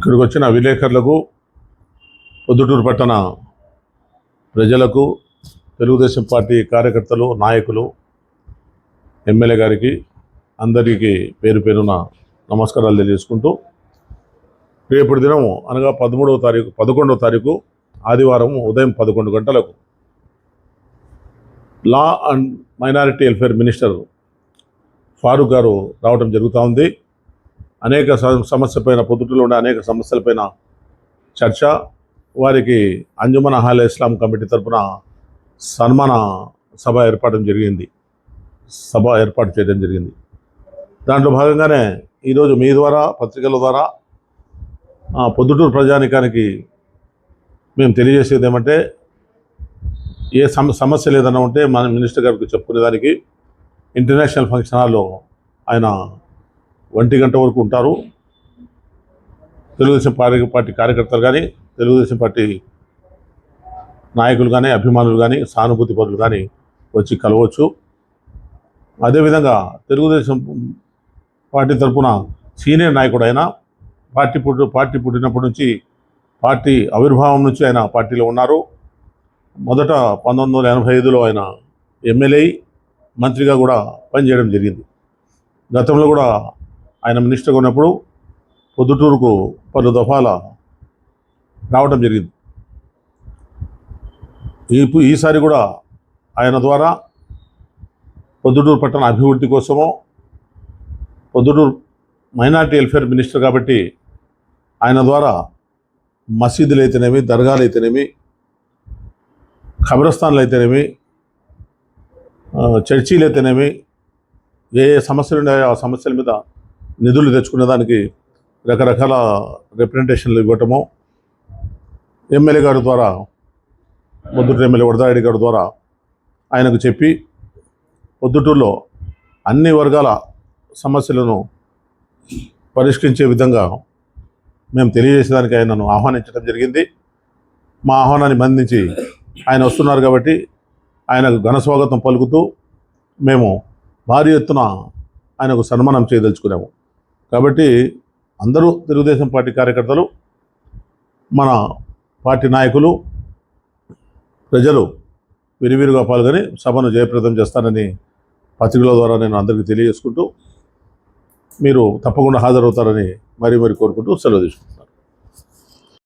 ఇక్కడికి వచ్చిన విలేకరులకు పొద్దుటూరు పట్టణ ప్రజలకు తెలుగుదేశం పార్టీ కార్యకర్తలు నాయకులు ఎమ్మెల్యే గారికి అందరికీ పేరు పేరున నమస్కారాలు తెలియజేసుకుంటూ రేపటి దినం అనగా పదమూడవ తారీఖు పదకొండవ తారీఖు ఆదివారం ఉదయం పదకొండు గంటలకు law and minority welfare minister Farooq గారు రావడం జరుగుతూ ఉంది. అనేక సమస్యపైన పొద్దుటలో ఉండే అనేక సమస్యలపైన చర్చ. వారికి అంజుమన్ అహాల్ ఇస్లాం కమిటీ తరపున సన్మాన సభ ఏర్పాటు జరిగింది. సభ ఏర్పాటు చేయడం జరిగింది. దాంట్లో భాగంగానే ఈరోజు మీ ద్వారా పత్రికల ద్వారా పొద్దుటూరు ప్రజానికానికి మేము తెలియజేసేది ఏమంటే ఏ సమ సమస్యలు ఏదైనా ఉంటే మన మినిస్టర్ గారికి చెప్పుకునేదానికి ఇంటర్నేషనల్ ఫంక్షన్ హాల్లో ఆయన ఒంటి గంట వరకు ఉంటారు. తెలుగుదేశం పార్టీ పార్టీ కార్యకర్తలు కానీ తెలుగుదేశం పార్టీ నాయకులు కానీ అభిమానులు కానీ సానుభూతి పరులు కానీ వచ్చి కలవచ్చు. అదేవిధంగా తెలుగుదేశం పార్టీ తరపున సీనియర్ నాయకుడు అయిన పార్టీ పుట్టు పార్టీ పుట్టినప్పటి నుంచి పార్టీ ఆవిర్భావం నుంచి ఆయన పార్టీలో ఉన్నారు. మొదట పంతొమ్మిది వందల ఎనభై ఐదులో ఆయన ఎమ్మెల్యే మంత్రిగా కూడా పనిచేయడం జరిగింది. గతంలో కూడా ఆయన మినిస్టర్గా ఉన్నప్పుడు పొద్దుటూరుకు పలు దఫాల రావడం జరిగింది. ఈ ఈసారి కూడా ఆయన ద్వారా పొద్దుటూరు పట్టణ అభివృద్ధి కోసమో పొద్దుటూరు మైనార్టీ వెల్ఫేర్ మినిస్టర్ కాబట్టి ఆయన ద్వారా మసీదులు అయితేనేమి దర్గాలు అయితేనేమి ఖబరస్థాన్లు అయితేనేమి చర్చీలు అయితేనేమి ఏ ఏ సమస్యలు ఉన్నాయో ఆ సమస్యల మీద నిధులు తెచ్చుకునే దానికి రకరకాల రిప్రజెంటేషన్లు ఇవ్వటము. ఎమ్మెల్యే గారి ద్వారా పొద్దుటూరు ఎమ్మెల్యే వరదారెడ్డి గారి ద్వారా ఆయనకు చెప్పి పొద్దుటూరులో అన్ని వర్గాల సమస్యలను పరిష్కరించే విధంగా మేము తెలియజేసేదానికి ఆయనను ఆహ్వానించడం జరిగింది. మా ఆహ్వానాన్ని బంధించి ఆయన వస్తున్నారు కాబట్టి ఆయనకు ఘన స్వాగతం పలుకుతూ మేము భారీ ఎత్తున ఆయనకు సన్మానం చేయదలుచుకున్నాము. కాబట్టి అందరూ తెలుగుదేశం పార్టీ కార్యకర్తలు మన పార్టీ నాయకులు ప్రజలు విరివిరిగా పాల్గొని సభను జయప్రదం చేస్తానని పత్రికల ద్వారా నేను అందరికీ తెలియజేసుకుంటూ మీరు తప్పకుండా హాజరవుతారని మరీ మరి కోరుకుంటూ సెలవు తీసుకుంటాను